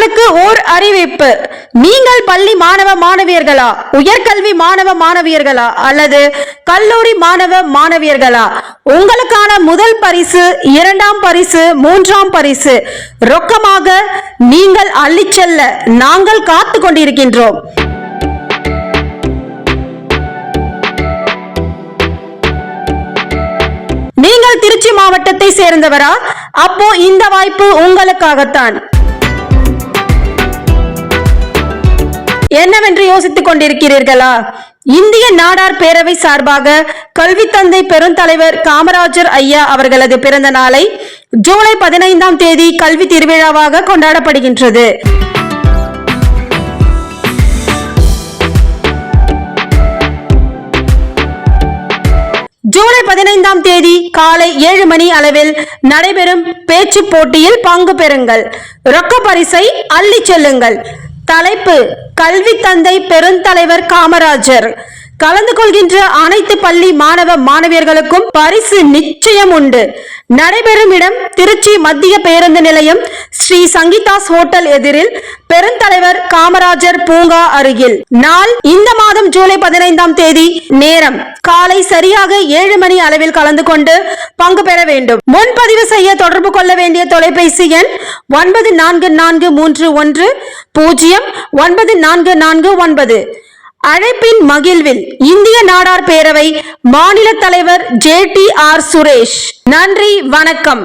உங்களுக்கு ஓர் அறிவிப்பு. நீங்கள் பள்ளி மாணவ மாணவியர்களா? உயர்கல்வி மாணவ மாணவியர்களா? அல்லது கல்லூரி மாணவ மாணவியர்களா? உங்களுக்கான முதல் பரிசு இரண்டாம் பரிசு மூன்றாம் பரிசு. ரொக்கமாக நீங்கள் அள்ளிச் செல்ல நாங்கள் காத்து கொண்டிருக்கின்றோம். நீங்கள் திருச்சி மாவட்டத்தை சேர்ந்தவரா? அப்போ இந்த வாய்ப்பு உங்களுக்காகத்தான். என்னவென்று யோசித்துக் கொண்டிருக்கிறீர்களா? இந்திய நாடார் பேரவை சார்பாக கல்வி தந்தை பெருந்தலைவர் காமராஜர் ஐயா அவர்களது பிறந்த நாளை ஜூலை பதினைந்தாம் தேதி கல்வி திருவிழாவாக கொண்டாடப்படுகின்றது. ஜூலை பதினைந்தாம் தேதி காலை ஏழு மணி அளவில் நடைபெறும் பேச்சு போட்டியில் பங்கு பெறுங்கள். ரொக்க பரிசை அள்ளி செல்லுங்கள். தலைப்பு கல்வி தந்தை பெருந்தலைவர் காமராஜர். கலந்து கொள்கின்ற அனைத்து பள்ளி மாணவ மாணவியர்களுக்கும் பரிசு நிச்சயம் உண்டு நடைபெறும் இடம் திருச்சி மத்திய பேருந்து நிலையம் ஸ்ரீ சங்கீதாஸ் ஹோட்டல் எதிரில் பெருந்தலைவர் காமராஜர் பூங்கா அருகில். நாள் இந்த மாதம் ஜூலை பதினைந்தாம் தேதி நேரம். காலை சரியாக ஏழு மணி அளவில் கலந்து கொண்டு பங்கு பெற வேண்டும். முன்பதிவு செய்ய தொடர்பு கொள்ள வேண்டிய தொலைபேசி எண் ஒன்பது நான்கு நான்கு மூன்று ஒன்று பூஜ்ஜியம் ஒன்பது நான்கு நான்கு ஒன்பது. அழைப்பின் மகிழ்வில் இந்திய நாடார் பேரவை மாநில தலைவர் ஜே டி ஆர் சுரேஷ். நன்றி வணக்கம்.